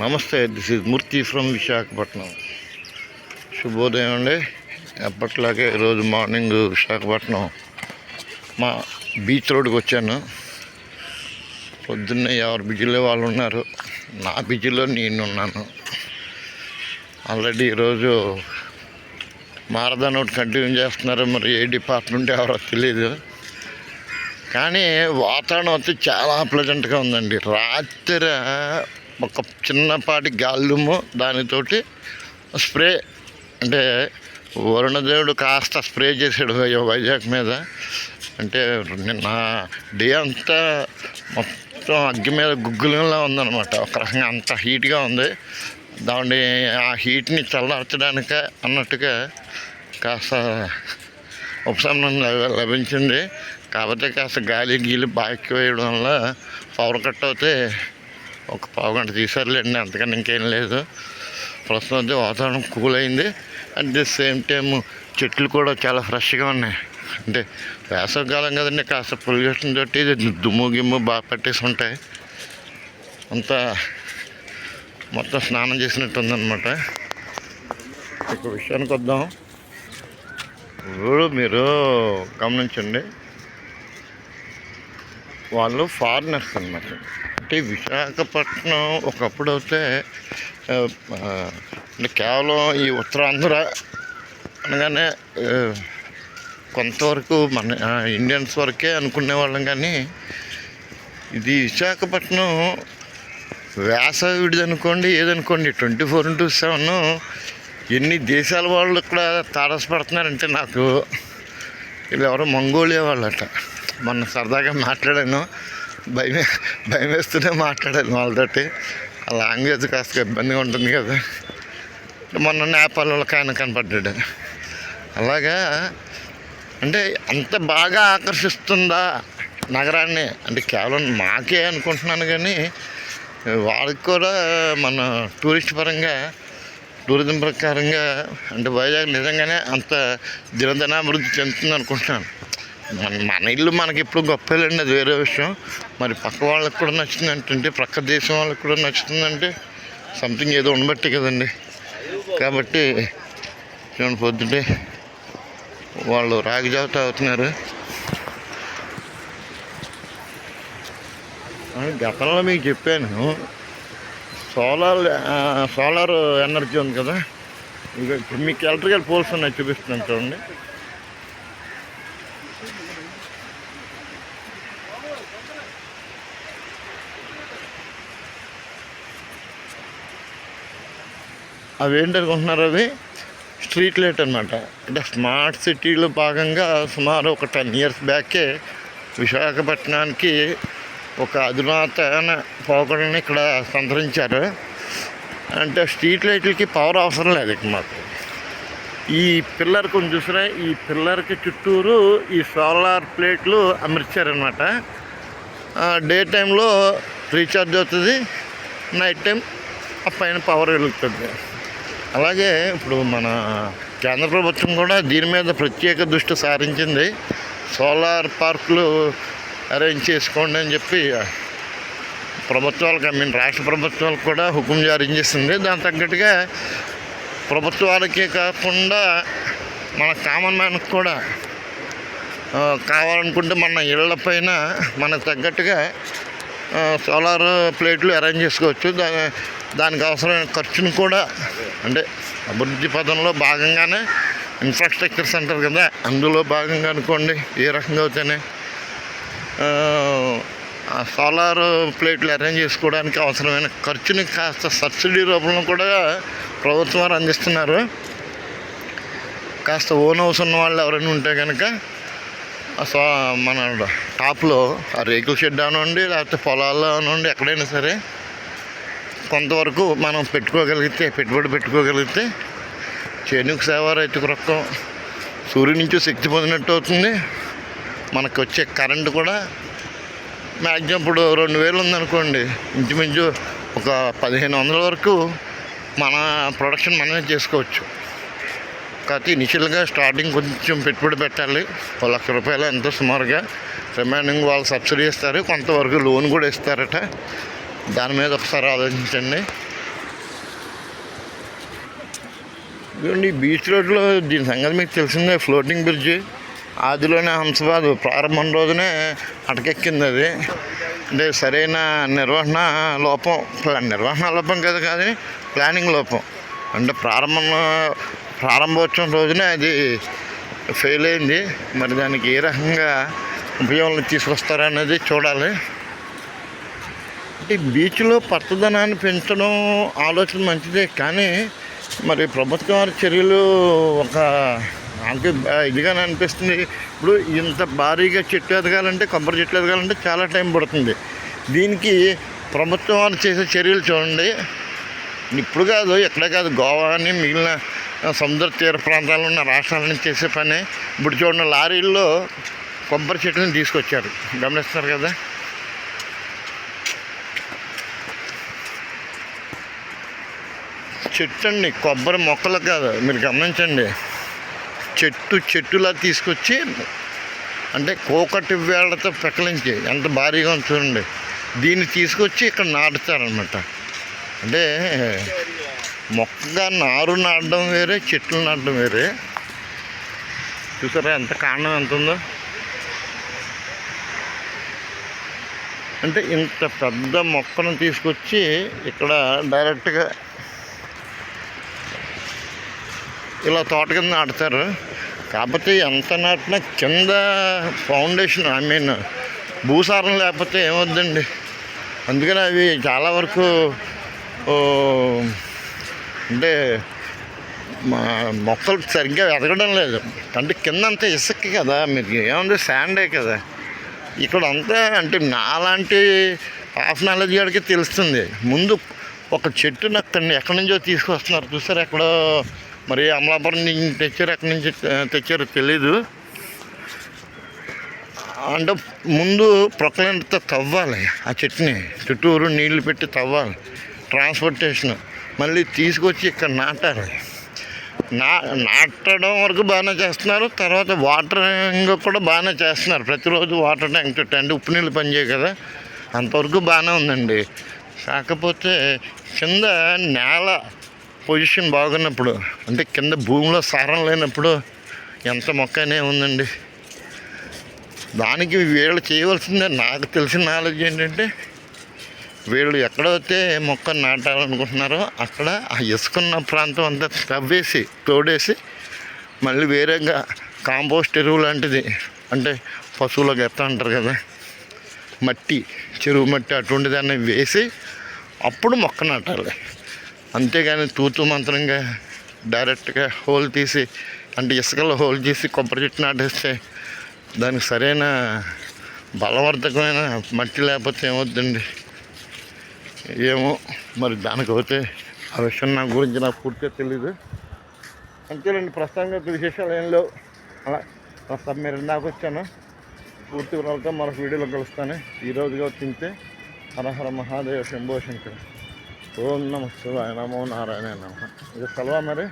నమస్తే this is Murthy from Visakhapatnam. శుభోదయం అండి. ఎప్పట్లాగే ఈరోజు మార్నింగ్ విశాఖపట్నం మా బీచ్ రోడ్కి వచ్చాను. పొద్దున్నే ఎవరు బిజీలో వాళ్ళు ఉన్నారు. నా బిజీలో నేను ఉన్నాను. ఆల్రెడీ ఈరోజు మారదాన్ ఒకటి కంటిన్యూ చేస్తున్నారు మరి ఏ డిపార్ట్మెంట్ ఎవరో తెలియదు కానీ వాతావరణం అయితే చాలా ప్లెజెంట్గా ఉందండి. రాత్రి ఒక చిన్నపాటి గాల్లుము దానితోటి స్ప్రే అంటే వరుణదేవుడు కాస్త స్ప్రే చేసాడు వైజాగ్ మీద. అంటే నిన్న డే అంతా మొత్తం అగ్గి మీద గుగ్గులంలా ఉందన్నమాట. ఒక రకంగా అంత హీట్గా ఉంది. దాన్ని ఆ హీట్ని చల్లార్చడానికే అన్నట్టుగా కాస్త ఉపశమనం లభించింది. కాకపోతే కాస్త గాలి గీలి బాగా వేయడం వల్ల పవర్ కట్ అవుతే ఒక పావు గంట తీసారులేండి అంతకన్నా ఇంకేం లేదు. ప్రస్తుతం అయితే వాతావరణం కూల్ అయింది అట్ ది సేమ్ టైం చెట్లు కూడా చాలా ఫ్రెష్గా ఉన్నాయి. అంటే వేసవకాలం కదండి కాస్త పొల్యూషన్ తోటి దుమ్ము గిమ్ము బాగా పట్టేసి ఉంటాయి. అంతా మొత్తం స్నానం చేసినట్టు ఉందన్నమాట ఇక విషయానికి వద్దాం. ఇప్పుడు మీరు గమనించండి. వాళ్ళు ఫారినర్స్ అన్నమాట. అంటే విశాఖపట్నం ఒకప్పుడు అయితే కేవలం ఈ ఉత్తరాంధ్ర అనగానే కొంతవరకు మన ఇండియన్స్ వరకే అనుకునే వాళ్ళం కానీ ఇది విశాఖపట్నం వేసవిడిది అనుకోండి ఏదనుకోండి ట్వంటీ ఫోర్ ఇంటూ సెవెన్ ఎన్ని దేశాల వాళ్ళు ఇక్కడ తారసపడుతున్నారంటే నాకు వీళ్ళు ఎవరో మంగోలియా వాళ్ళట. మొన్న సరదాగా మాట్లాడాను. భయం భయం వేస్తూనే మాట్లాడాలి వాళ్ళతోటి. ఆ లాంగ్వేజ్ కాస్త ఇబ్బందిగా ఉంటుంది కదా. మొన్న నేపాల్ వాళ్ళకి ఆయన కనపడ్డాడు. అలాగా అంటే అంత బాగా ఆకర్షిస్తుందా నగరాన్ని? అంటే కేవలం మాకే అనుకుంటున్నాను కానీ వాళ్ళకి కూడా మన టూరిస్ట్ పరంగా టూరిజం ప్రకారంగా అంటే వైజాగ్ నిజంగానే అంత దినదినాభివృద్ధి చెందుతుంది అనుకుంటున్నాను మన మన ఇల్లు మనకి ఎప్పుడు గొప్పలేండి అది వేరే విషయం. మరి పక్క వాళ్ళకి కూడా నచ్చింది అంటే ప్రక్క దేశం వాళ్ళకి కూడా నచ్చుతుందంటే సంథింగ్ ఏదో ఉండబట్టే కదండి. కాబట్టి చూడండి పొద్దుటే వాళ్ళు రాగి జావ అవుతున్నారు గతంలో మీకు చెప్పాను. సోలార్ సోలార్ ఎనర్జీ ఉంది కదా. ఇక ఇప్పుడు మీకు ఎలక్ట్రికల్ పోల్స్ ఉన్నాయి చూపిస్తున్నాను చూడండి. అవి ఏంటనుకుంటున్నారు అవి? స్ట్రీట్ లైట్ అనమాట అంటే స్మార్ట్ సిటీలో భాగంగా సుమారు ఒక టెన్ ఇయర్స్ బ్యాకే విశాఖపట్నానికి ఒక అధునాతన పోకడని ఇక్కడ సంతరించారు. అంటే స్ట్రీట్ లైట్లకి పవర్ అవసరం లేదు ఇక్కడ మాకు. ఈ పిల్లర్ కొంచెం చూసారా ఈ పిల్లర్కి చుట్టూరు ఈ సోలార్ ప్లేట్లు అమర్చారనమాట డే టైంలో రీఛార్జ్ అవుతుంది నైట్ టైం ఆ పైన పవర్ వెలుగుతుంది. అలాగే ఇప్పుడు మన కేంద్ర ప్రభుత్వం కూడా దీని మీద ప్రత్యేక దృష్టి సారించింది. సోలార్ పార్కులు అరేంజ్ చేసుకోండి అని చెప్పి ప్రభుత్వాలకు ఐ మీన్ రాష్ట్ర ప్రభుత్వాలకు కూడా హుకుం జారీ చేసింది. దాని తగ్గట్టుగా ప్రభుత్వాలకే కాకుండా మన కామన్ మ్యాన్కి కూడా కావాలనుకుంటే మన ఇళ్ళ పైన మనకు తగ్గట్టుగా సోలార్ ప్లేట్లు అరేంజ్ చేసుకోవచ్చు. దా దానికి అవసరమైన ఖర్చును కూడా అంటే అభివృద్ధి పదంలో భాగంగానే ఇన్ఫ్రాస్ట్రక్చర్ సెంటర్ కదా అందులో భాగంగా అనుకోండి ఏ రకంగా అయితేనే. సోలార్ ప్లేట్లు అరేంజ్ చేసుకోవడానికి అవసరమైన ఖర్చుని కాస్త సబ్సిడీ రూపంలో కూడా ప్రభుత్వం వారు అందిస్తున్నారు. కాస్త ఓన్ హౌస్ ఉన్న వాళ్ళు ఎవరైనా ఉంటే కనుక సో మన టాప్లో ఆ రేకుల షెడ్ అనండి లేకపోతే పొలాల్లో అనండి ఎక్కడైనా సరే కొంతవరకు మనం పెట్టుకోగలిగితే పెట్టుబడి పెట్టుకోగలిగితే చేనుకు సేవ రైతుకు రొక్కం సూర్యుడి నుంచి శక్తి పొందినట్టు అవుతుంది. మనకు వచ్చే కరెంటు కూడా మ్యాక్సిమం ఇప్పుడు రెండు వేలు ఉందనుకోండి ఇంచుమించు ఒక పదిహేను వందల వరకు మన ప్రొడక్షన్ మనమే చేసుకోవచ్చు. కాకపోతే ఇనిషియల్గా స్టార్టింగ్ కొంచెం పెట్టుబడి పెట్టాలి. ఒక లక్ష రూపాయలు ఎంతో సుమారుగా. రిమైనింగ్ వాళ్ళు సబ్సిడీ ఇస్తారు. కొంతవరకు లోన్ కూడా ఇస్తారట. దాని మీద ఒకసారి ఆలోచించండి. ఈ బీచ్ రోడ్లో దీని సంగతి మీకు తెలిసిందే ఫ్లోటింగ్ బ్రిడ్జ్. ఆదిలోనే హంసబాద్ ప్రారంభం రోజునే అటకెక్కింది అది. అంటే సరైన నిర్వహణ లోపం నిర్వహణ లోపం కదా కాదు ప్లానింగ్ లోపం. అంటే ప్రారంభంలో ప్రారంభోత్సవం రోజునే అది ఫెయిల్ అయింది. మరి దానికి ఏ రకంగా ఉపయోగం తీసుకొస్తారనేది చూడాలి. అంటే బీచ్లో పచ్చదనాన్ని పెంచడం ఆలోచన మంచిదే. కానీ మరి ప్రభుత్వం వారి చర్యలు ఒక ఇదిగానే అనిపిస్తుంది. ఇప్పుడు ఇంత భారీగా చెట్టు ఎదగాలంటే కొబ్బరి చెట్లు ఎదగాలంటే చాలా టైం పడుతుంది. దీనికి ప్రభుత్వం వారు చేసే చర్యలు చూడండి. ఇప్పుడు కాదు ఎక్కడ కాదు గోవా అని మిగిలిన సముద్ర తీర ప్రాంతాల్లో ఉన్న రాష్ట్రాల నుంచి చేసే పని. ఇప్పుడు చూడండి లారీల్లో కొబ్బరి చెట్లను తీసుకొచ్చారు. గమనిస్తున్నారు కదా? చెట్టు అండి కొబ్బరి మొక్కలు కాదు. మీరు గమనించండి. చెట్టు చెట్టులా తీసుకొచ్చి అంటే కోకటి వేళ్ళతో పెకలించి ఎంత భారీగా ఉంది చూడండి. దీన్ని తీసుకొచ్చి ఇక్కడ నాటుతారనమాట అంటే మొక్కగా నారు నాటడం వేరే చెట్లు నాటడం వేరే. చూసారా ఎంత కాండం ఎంత ఉందో? అంటే ఇంత పెద్ద మొక్కను తీసుకొచ్చి ఇక్కడ డైరెక్ట్గా ఇలా తోట కింద నాటుతారు. కాకపోతే ఎంత నాటినా కింద ఫౌండేషన్ ఐ మీన్ భూసారం లేకపోతే ఏమొద్దండి. అందుకని అవి చాలా వరకు అంటే మా మొక్కలు సరిగ్గా ఎదగడం లేదు. అంటే కింద అంతా ఇసుక కదా మీకు ఏముంది శాండే కదా. ఇక్కడ అంతా అంటే నాలాంటి హాఫ్ నాలెడ్జ్ గారికి తెలుస్తుంది. ముందు ఒక చెట్టు నాకు ఎక్కడి నుంచో తీసుకొస్తున్నారు చూసారు ఎక్కడో? మరి అమలాపురం నుంచి తెచ్చారు ఎక్కడి నుంచి తెచ్చారో తెలీదు. అంటే ముందు ప్రొక్లైన్తో తవ్వాలి ఆ చెట్టుని. చుట్టూరు నీళ్ళు పెట్టి తవ్వాలి. ట్రాన్స్పోర్టేషన్. మళ్ళీ తీసుకొచ్చి ఇక్కడ నాటారు. నా నాటడం వరకు బాగానే చేస్తున్నారు. తర్వాత వాటరింగ్ కూడా బాగానే చేస్తున్నారు. ప్రతిరోజు వాటర్ ట్యాంక్ చుట్టూ అంటే ఉప్పు నీళ్ళు పనిచేయ కదా. అంతవరకు బాగానే ఉందండి. కాకపోతే కింద నేల పొజిషన్ బాగున్నప్పుడు అంటే కింద భూమిలో సారం లేనప్పుడు ఎంత మొక్కనే ఉందండి. దానికి వీళ్ళు చేయవలసిందే నాకు తెలిసిన నాలెడ్జ్ ఏంటంటే వీళ్ళు ఎక్కడైతే మొక్క నాటాలనుకుంటున్నారో అక్కడ ఆ ఇసుకున్న ప్రాంతం అంతా తవ్వేసి తోడేసి మళ్ళీ వేరేగా కాంపోస్ట్ ఎరువు లాంటిది అంటే పశువుల గెత్త అంటారు కదా మట్టి చెరువు మట్టి అటువంటి దాన్ని వేసి అప్పుడు మొక్క నాటాలి. అంతేగాని తూతు మంత్రంగా డైరెక్ట్గా హోల్ తీసి అంటే ఇసుకలో హోల్ తీసి కొబ్బరి చెట్టు నాటేస్తే దానికి సరైన బలవర్ధకమైన మట్టి లేకపోతే ఏమవుద్దండి ఏమో మరి దానికి పోతే ఆ విషయం నా గురించి నాకు పూర్తిగా తెలీదు. అంతేనండి ప్రస్తుతంగా విశేషాలు ఏం లేవు. అలా ప్రస్తుతం మీరు ఇందాక వచ్చాను. పూర్తి వివరాలతో మరొక వీడియోలో కలుస్తాను. ఈరోజుగా తింటే హరహర మహాదేవ శంభో శంకర్. ఓం నమ శివాయ నమో నారాయణ నమ. ఇది సెలవా మరి?